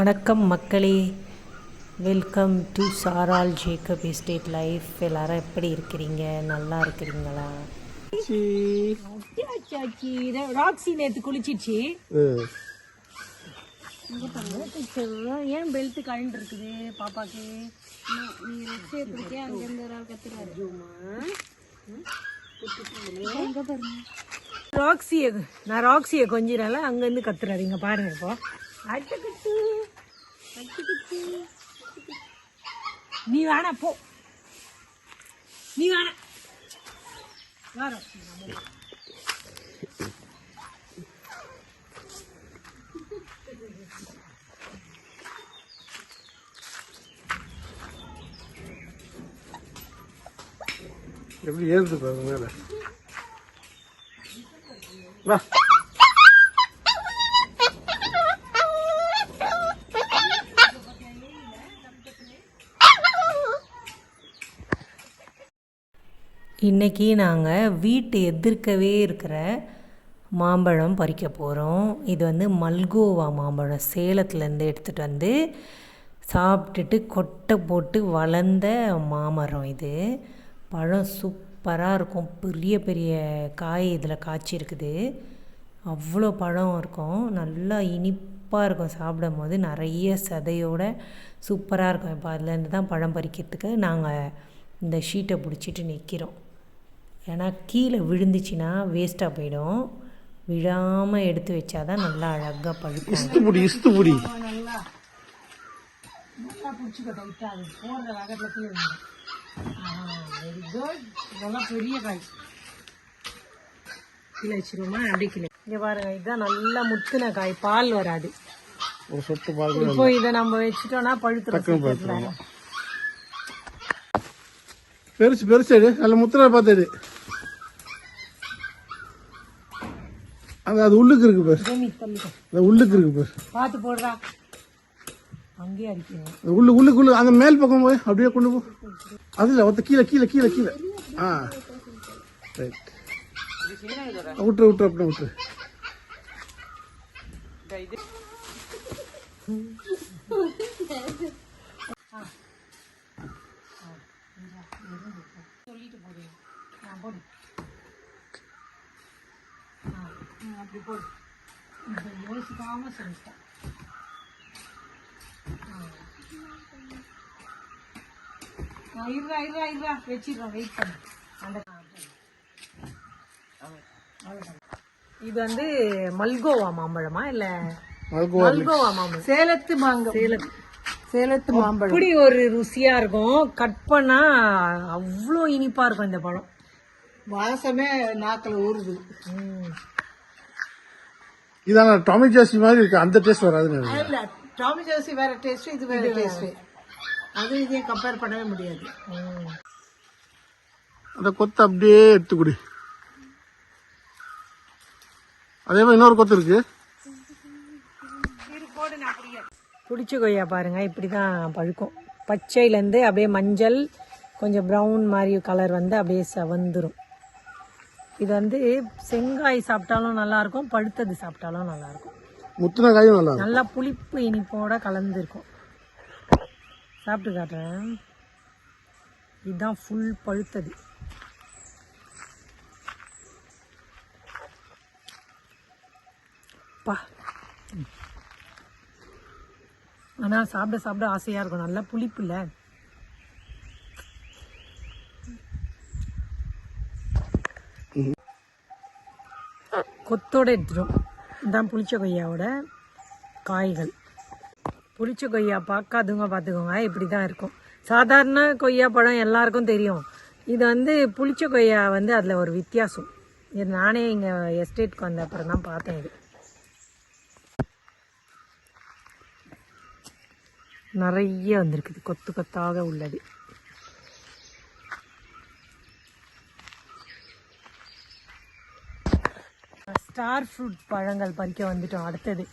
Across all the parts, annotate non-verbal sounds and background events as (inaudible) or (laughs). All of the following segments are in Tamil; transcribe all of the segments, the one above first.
வணக்கம் மக்களே. வெல்கம் டு சாரால் ஜேக்கப் எஸ்டேட் லைஃப் எல்லாரும் எப்படி இருக்கிறீங்க? நல்லா இருக்கிறீங்களா? ராக்ஸி நேற்று குளிச்சிச்சு. ஏன் பெல்ட் கழண்டு இருக்குது பாப்பாக்கு? நீ ரெஸ்ட் எடுத்துருக்கே அங்கேருந்து ஒரு ஆள் கத்துறாரு. ராக்ஸியை நான் ராக்ஸியை கொஞ்சினால அங்கேருந்து கத்துறாரு. இங்க பாருங்க இப்போ. அட்டுக்குட்டு நீ வேணா போ. நீ வேணா வா எப்படி ஏறுது பாருங்க மேல? வா. இன்னைக்கு நாங்கள் வீட்டு எதிர்க்கவே இருக்கிற மாம்பழம் பறிக்க போகிறோம் இது வந்து மல்கோவா மாம்பழம். சேலத்துலேருந்து எடுத்துகிட்டு வந்து சாப்பிட்டுட்டு கொட்டை போட்டு வளர்ந்த மாமரம் இது. பழம் சூப்பராக இருக்கும். பெரிய பெரிய காய் இதில் காய்ச்சிருக்குது. அவ்வளோ பழம் இருக்கும். நல்லா இனிப்பாக இருக்கும் சாப்பிடும் போது நிறைய சதையோட சூப்பராக இருக்கும். இப்போ அதுலேருந்து தான் பழம் பறிக்கிறதுக்கு நாங்கள் இந்த ஷீட்டை பிடிச்சிட்டு நிற்கிறோம் ஏன்னா கீழே விழுந்துச்சுன்னா வேஸ்ட்டாக போயிடும். விழாமல் எடுத்து வச்சாதான் நல்லா அழகாக பழுக்கும். இஸ்து புடி இஸ்து புடி நல்லா பிடிச்சிக்கோ டைட்டாக அது போடுற வேகத்தில் கீழே வெரி குட் நல்லா பெரிய காய். கீழே வச்சிருவோமா? அப்படி கீழே. இங்கே பாருங்க இதுதான் நல்லா முத்துன காய். பால் வராது. ஒரு சொட்டு பாருங்க இப்போ இதை நம்ம வச்சுட்டோம்னா சீக்கிரத்துல. பெருசு பெருசு நல்ல முத்திரை பார்த்து அது அது உள்ளுக்கு இருக்கு பாரு. உள்ளுக்கு இருக்கு பாரு. பார்த்து போடுறா. அங்கேயே அடிக்கணும். அது உள்ளு உள்ளுக்கு உள்ள அந்த மேல் பக்கம் போய் அப்படியே கொண்டு போ. அது இல்லை ஒத்த கீழே கீழே கீழே கீழே. ஆ. ரைட் விட்டுரு விட்டுரு அப்படியே விட்டுரு. சொல்லிட்டு (laughs) (laughs) போடு நான் போடு ஆ, ம், அப்படி போடு இப்போ யோசிக்காம செஞ்சுட்டேன் வச்சிடுறோம் வெயிட் பண்ணு. அந்த. இது வந்து மல்கோவா மாம்பழமா இல்ல? மல்கோவா மாம்பழம். சேலத்து மாங்கம். சேலத்து சேலத்து மாம்பழம். அப்படி ஒரு ருசியா இருக்கும். கட் பண்ணா அவ்வளோ இனிப்பா இருக்கும் இந்த பழம். வாசமே நாக்கில் ஊறுது. இதான டாமி ஜாசி மாதிரி இருக்கு. அந்த டேஸ்ட் வராதுன்னு நினைக்கிறேன். இல்ல டாமி ஜோசி வேற டேஸ்ட் இது வேற டேஸ்ட் அது இதையும் கம்பேர் பண்ணவே முடியாது. அந்த கொத்தை அப்படியே எடுத்து குடி. அதே மாதிரி இன்னொரு கொத்து இருக்கு. புளிச்ச கொய்யா பாருங்க இப்படி தான் பழுக்கும். பச்சையிலேருந்து அப்படியே மஞ்சள் கொஞ்சம் ப்ரௌன் மாதிரி கலர் வந்து அப்படியே செவந்துரும். இது வந்து செங்காய் சாப்பிட்டாலும் நல்லா இருக்கும் பழுத்தது சாப்பிட்டாலும் நல்லா இருக்கும். முத்தின காயும் நல்லா நல்லா புளிப்பு இனிப்போட கலந்து இருக்கும் சாப்பிட்டு காட்டுறேன். இதுதான் ஃபுல் பழுத்தது. பா. ஆனால் சாப்பிட சாப்பிட ஆசையாக இருக்கும். நல்லா புளிப்பு இல்லை. கொத்தோட எடுத்துடும் இதுதான் புளிச்ச கொய்யாவோட காய்கள். புளிச்ச கொய்யா பார்க்காதவங்க பார்த்துக்கோங்க இப்படி தான் இருக்கும். சாதாரண கொய்யா பழம் எல்லாருக்கும் தெரியும். இது வந்து புளிச்ச கொய்யா வந்து அதில் ஒரு வித்தியாசம். இது நானே இங்கே எஸ்டேட்க்கு வந்த அப்புறம் தான் பார்த்தேன் இது. நிறைய வந்திருக்குது கொத்து கொத்தாக உள்ளது. ஸ்டார் ஃப்ரூட் பழங்கள் பறிக்க வந்துட்டோம் அடுத்தது.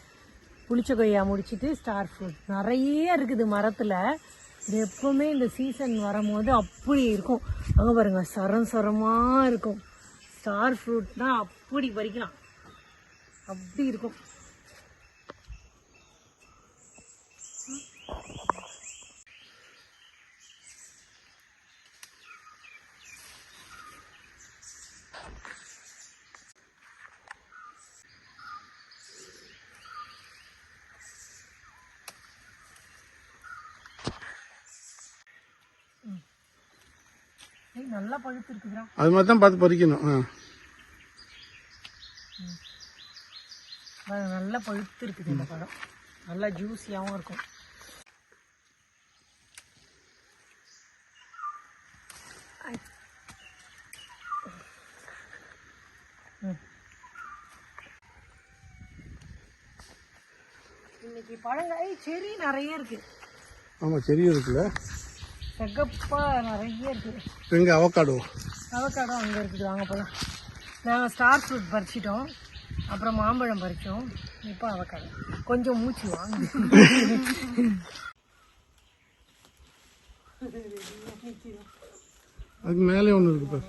புளிச்ச கொய்யா முடிச்சிட்டு ஸ்டார் ஃப்ரூட். நிறைய இருக்குது மரத்தில். இது எப்போவுமே இந்த சீசன் வரும்போது அப்படி இருக்கும். அங்கே பாருங்கள் சரம் சரமாக இருக்கும். ஸ்டார் ஃப்ரூட்னால் அப்படி பறிக்கலாம். அப்படி இருக்கும். நல்லா பழுத்து இருக்குதுடா அது மாதிரி தான் பார்த்து பறிக்கணும். ஆ. நல்லா பழுத்து இருக்குது இந்த பழம். நல்லா ஜூஸியாகவும் இருக்கும். இன்னைக்கு பழங்காய் செரி நிறைய இருக்கு. ஆமாம் செடியும் இருக்குல்ல? செகப்பா நிறைய இருக்கு. எங்கே அவக்காடோ அவக்காடோ அங்கே இருக்குது. வாங்க போகலாம் நாங்கள் ஸ்டார் ஃப்ரூட் பறிச்சிட்டோம். அப்புறம் மாம்பழம் பறித்தோம் இப்போ அவக்காடோ கொஞ்சம் மூச்சு வாங்க. அதுக்கு மேலே ஒன்று இருக்கு பாரு.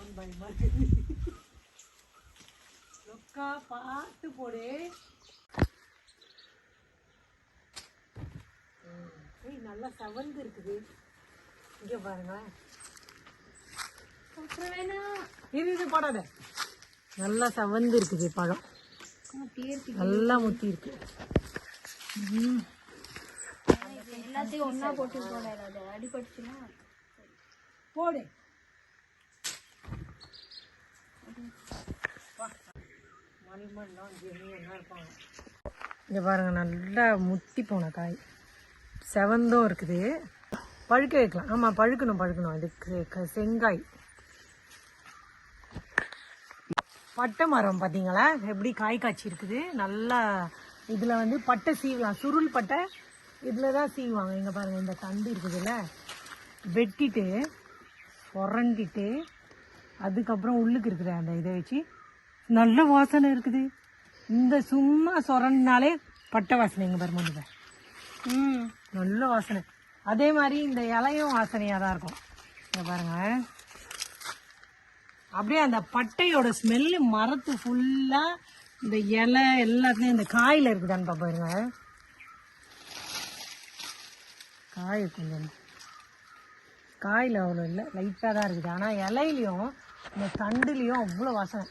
பார்த்து போடு. நல்லா சவந்து இருக்குது. இங்க பாருங்க. இது இது போடாத. நல்லா சவந்து இருக்குது பழம். நல்லா முத்தி இருக்கு. எல்லாத்தையும் ஒண்ணா போட்டு போடாது அடிபட்டுச்சுன்னா. போடு. இங்கே பாருங்க நல்லா முத்தி போன காய். செவந்தும் இருக்குது. பழுக்க வைக்கலாம். ஆமாம் பழுக்கணும் பழுக்கணும். இதுக்கு க- செங்காய். பட்டை மரம் பார்த்தீங்களா எப்படி காய் காய்ச்சி இருக்குது. நல்லா இதில் வந்து பட்டை சீவலாம். சுருள் பட்டை இதில் தான் சீவுவாங்க. இங்கே பாருங்கள் இந்த தண்டு இருக்குதுல்ல. வெட்டிட்டு புரண்டிட்டு அதுக்கப்புறம் உள்ளுக்கு இருக்கிற அந்த இதை வச்சு. நல்ல வாசனை இருக்குது. இந்த சும்மா சொரண்டினாலே பட்டை வாசனை இங்கே பாருங்க ம். நல்ல வாசனை. அதே மாதிரி இந்த இலையும் வாசனையாக தான் இருக்கும். இங்கே பாருங்க. அப்படியே அந்த பட்டையோட ஸ்மெல்லு மரத்து ஃபுல்லாக இந்த இலை எல்லாத்துலேயும் இந்த காயில் இருக்குதான்னு பாருங்க. காய் கொஞ்சம் காயில் அவ்வளோ இல்லை. லைட்டாக தான் இருக்குது. ஆனால் இலையிலையும் இந்த தண்டுலேயும் அவ்வளோ வாசனை.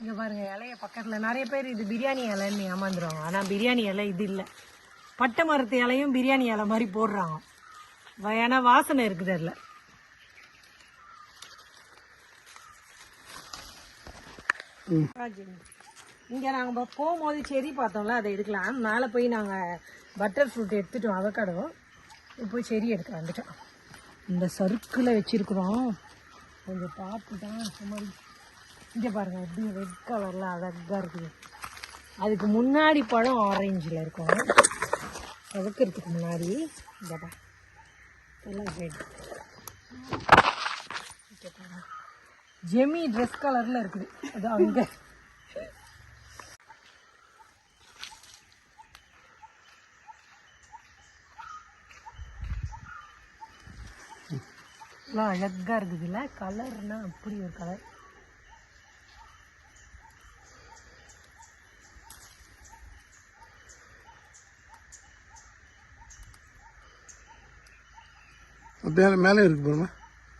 இங்கே பாருங்க இலைய பக்கத்தில் நிறைய பேர் இது பிரியாணி இலைன்னு ஏமாந்துருவாங்க. ஆனால் பிரியாணி இலை இது இல்லை. பட்டை மரத்து இலையும் பிரியாணி இலை மாதிரி போடுறாங்க. ஏன்னா வாசனை இருக்குது அதில். இங்கே நாங்கள் போகும்போது செரி பார்த்தோம்ல அதை எடுக்கலாம். மேலே போய் நாங்கள் பட்டர் ஃப்ரூட் எடுத்துட்டோம் அவக்காடோ இப்போ செரி எடுக்க வந்துட்டோம். இந்த சர்க்கிளை வச்சிருக்கிறோம். கொஞ்சம் பார்த்து தான். சும்மா இங்கே பாருங்க எப்படி ரெட் கலரில் அழகாக இருக்குது. அதுக்கு முன்னாடி பழம் ஆரஞ்சில் இருக்கும். சவக்கிறதுக்கு முன்னாடி. ரெட் ஜெமி ட்ரெஸ் கலரில் இருக்குது. அது அங்கே அழகாக இருக்குதுல்ல? கலர்னால் அப்படி ஒரு கலர் மேலே மேலே இருக்கு பாருமா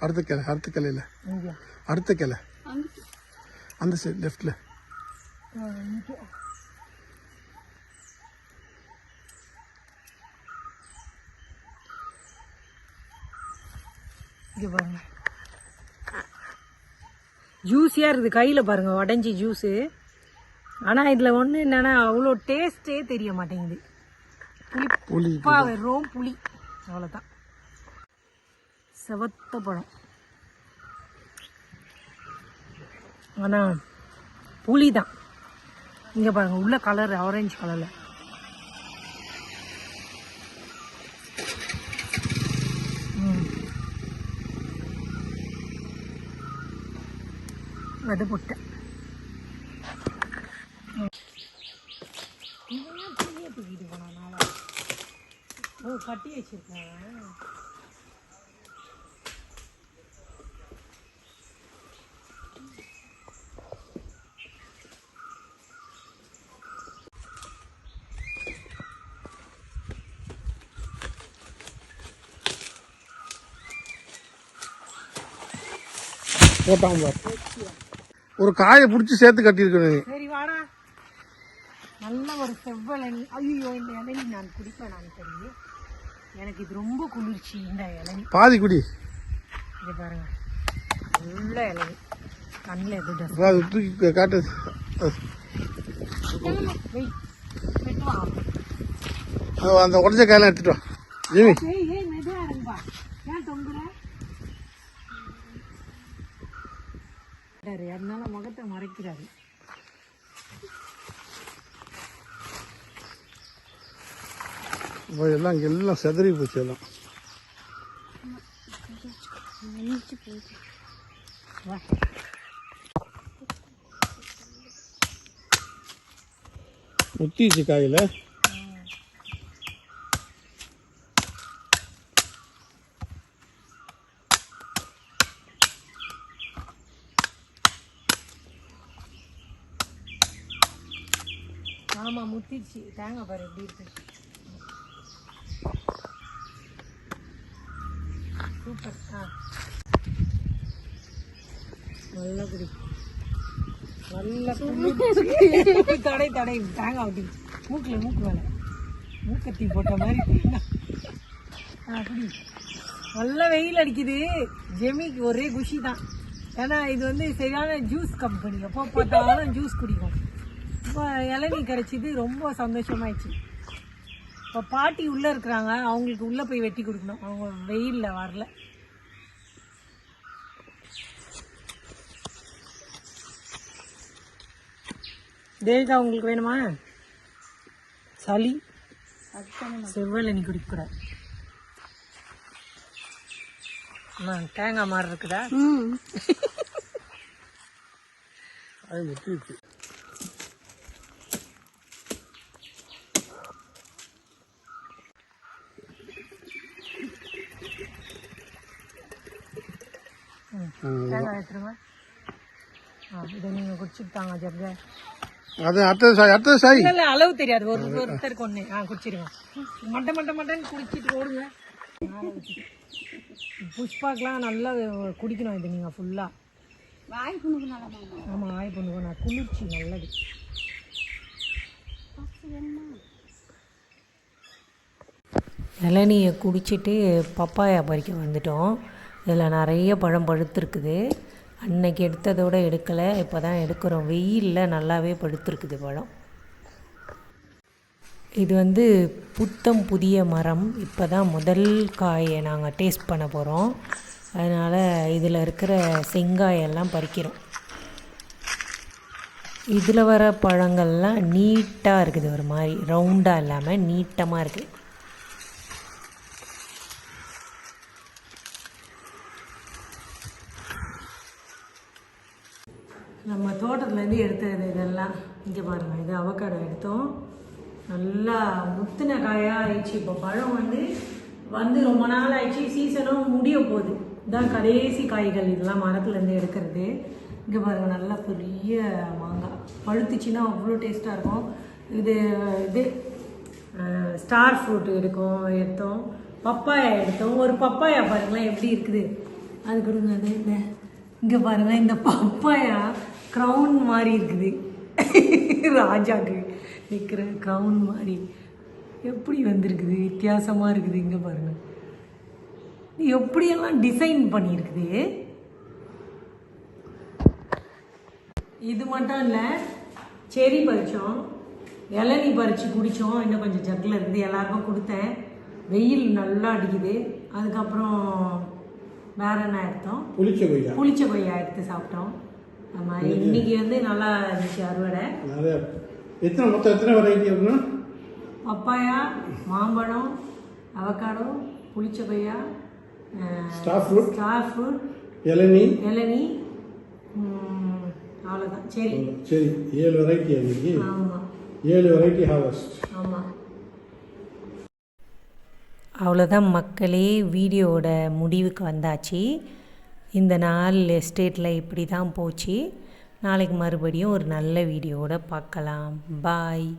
அடுத்த கிளை அடுத்த கிளையில. அடுத்த கிளை. அந்த சைடு லெஃப்டில் இங்கே. பாருங்க. ஜூஸியாக இருக்குது கையில் பாருங்க உடஞ்சி ஜூஸு ஆனால் இதில் ஒன்று என்னன்னா அவ்வளோ டேஸ்ட்டே தெரிய மாட்டேங்குது. புளி புளிப்பா வெறும் புளி. அவ்வளோதான் செவத்த பழம். ஆனால் புளி தான் இங்கே பாருங்க உள்ள கலர் ஆரஞ்சு கலரில் அது போட்டேன் இவன் புளிய தூக்கிட்டு ஓ கட்டி வச்சிருக்கேன். போட்டாங்க. பாரு ஒரு காயை பிடிச்சி சேர்த்து கட்டியிருக்கணும் நீ சரி வாடா. நல்ல ஒரு செவ்வளனி ஐயோ இந்த இளநி நான் குடிப்பேன் நான் தெரியும் எனக்கு இது ரொம்ப குளிர்ச்சி இந்த இளநி. பாதி குடி. இதை பாருங்க. நல்ல இளநி. கண்ணில் எது dress அப்போ அது தூக்கி காட்டு. அந்த உடஞ்ச காயெல்லாம் எடுத்துட்டு வா. ஜிமி. ஏய் ஏய் மெதுவா அதனால முகத்தை மறைக்கிறாரு. எல்லாம் இங்கே எல்லாம் செதறி போச்சு எல்லாம். வா முத்திச்சு காயில். ஆமா தேங்காய் பாரு எப்படி இருக்கு. சூப்பர் ஆ. நல்லா குடி. நல்லா (laughs) தடை தடை. தேங்காய் ஒட்டி. மூக்கில் மூக்கு மேலே. மூக்கத்தி போட்ட மாதிரி அப்படி நல்லா வெயில் அடிக்குது. ஜெமிக்கு ஒரே குஷி தான் ஏன்னா இது வந்து சரியான ஜூஸ் கம்பெனி எப்போ பார்த்தாலும் ஜூஸ் குடிக்கும். இப்போ இளநீ கிடைச்சிது ரொம்ப சந்தோஷமாயிடுச்சு. இப்போ பாட்டி உள்ளே இருக்கிறாங்க. அவங்களுக்கு உள்ளே போய் வெட்டி கொடுக்கணும். அவங்க வெயிலில் வரல. தேவிகா உங்களுக்கு வேணுமா? சளி செவ்வழனி குடிக்கக்கூடாது தேங்காய் மாதிரி இருக்குதா? அது முத்திச்சு தேங்காய் எடுத்துருங்க ஆ இதை நீங்கள் குடிச்சிட்டு தாங்க ஜர்க அது அடுத்தது சாய் அடுத்தது சாய். இல்ல இல்ல அளவு தெரியாது. ஒரு ஒருத்தருக்கு ஒண்ணு. ஆ குடிச்சிருங்க. மட்டை மட்டை மட்டைன்னு குடிச்சிட்டு ஓடுங்க. புஷ்பாக்கெலாம் நல்லா குடிக்கணும் இது நீங்கள் ஃபுல்லாக வாய் புண்ணுக்கு நல்லா மாமா ஆமாம் ஆய் நான் குளிர்ச்சி நல்லது. இளநியை குடிச்சிட்டு பப்பாயா பறிக்க வந்துட்டோம். இதில் நிறைய பழம் பழுத்திருக்குது. அன்னைக்கு எடுத்ததோட எடுக்கலை இப்போ தான் எடுக்கிறோம். வெயிலில் நல்லாவே பழுத்திருக்குது பழம். இது வந்து புத்தம் புதிய மரம். இப்போ தான் முதல் காயை நாங்கள் டேஸ்ட் பண்ண போகிறோம். அதனால் இதில் இருக்கிற செங்காயெல்லாம் பறிக்கிறோம். இதில் வர பழங்கள்லாம் நீட்டாக இருக்குது ஒரு மாதிரி. ரவுண்டாக இல்லாமல் நீட்டமாக இருக்குது நம்ம தோட்டத்துலேருந்து எடுத்தது இதெல்லாம். இங்கே பாருங்கள் இது அவக்காடோ எடுத்தோம். நல்லா முத்தின காயாக ஆயிடுச்சு. இப்போ பழம் வந்து வந்து ரொம்ப நாள் ஆயிடுச்சு. சீசனும் முடிய போகுது. இதான் கடைசி காய்கள். இதெல்லாம் மரத்துலேருந்து எடுக்கிறது. இங்கே பாருங்கள் நல்லா பெரிய மாங்காய். பழுத்துச்சுன்னா அவ்வளோ டேஸ்ட்டாக இருக்கும். இது இது ஸ்டார் ஃப்ரூட் எடுக்கும் எடுத்தோம். பப்பாயா எடுத்தோம். ஒரு பப்பாயா பாருங்களேன் எப்படி இருக்குது. அது கொடுங்க அது இந்த இங்கே பாருங்கள் இந்த பப்பாயா க்ரௌன் மாதிரி இருக்குது. ராஜாக்கு நிற்கிற க்ரௌன் மாதிரி எப்படி வந்திருக்குது? வித்தியாசமாக இருக்குது. இங்கே பாருங்கள் எப்படியெல்லாம் டிசைன் பண்ணியிருக்குது? இது மட்டும் இல்லை செரி பறித்தோம் இளநீ பறித்து குடித்தோம் இன்னும் கொஞ்சம் ஜக்கில் இருக்குது. எல்லாருக்கும் கொடுத்தேன். வெயில் நல்லா அடிக்குது. அதுக்கப்புறம் வேற என்ன எடுத்தோம்? புளிச்ச கொய்யா. புளிச்ச கொய்யா எடுத்து சாப்பிட்டோம். ஆமாம் இன்னைக்கு வந்து நல்லா இருந்துச்சு அறுவடை. நிறைய எத்தனை மொத்தம் எத்தனை வெரைட்டி அப்படின்னா? பப்பாயா மாம்பழம் அவக்காடோ புளிச்ச கொய்யா ஸ்டார் ஃப்ரூட் ஸ்டார் ஃப்ரூட் இளநீ. இளநீ அவ்வளோதான் சரி. சரி. ஏழு வெரைட்டி அன்னைக்கு ஆமாம் ஏழு வெரைட்டி ஹார்வெஸ்ட் ஆமாம் அவ்வளோதான் மக்களே வீடியோவோட முடிவுக்கு வந்தாச்சு. இந்த நாள் எஸ்டேட்டில் இப்படி தான் போச்சு. நாளைக்கு மறுபடியும் ஒரு நல்ல வீடியோவோட பார்க்கலாம். பாய்.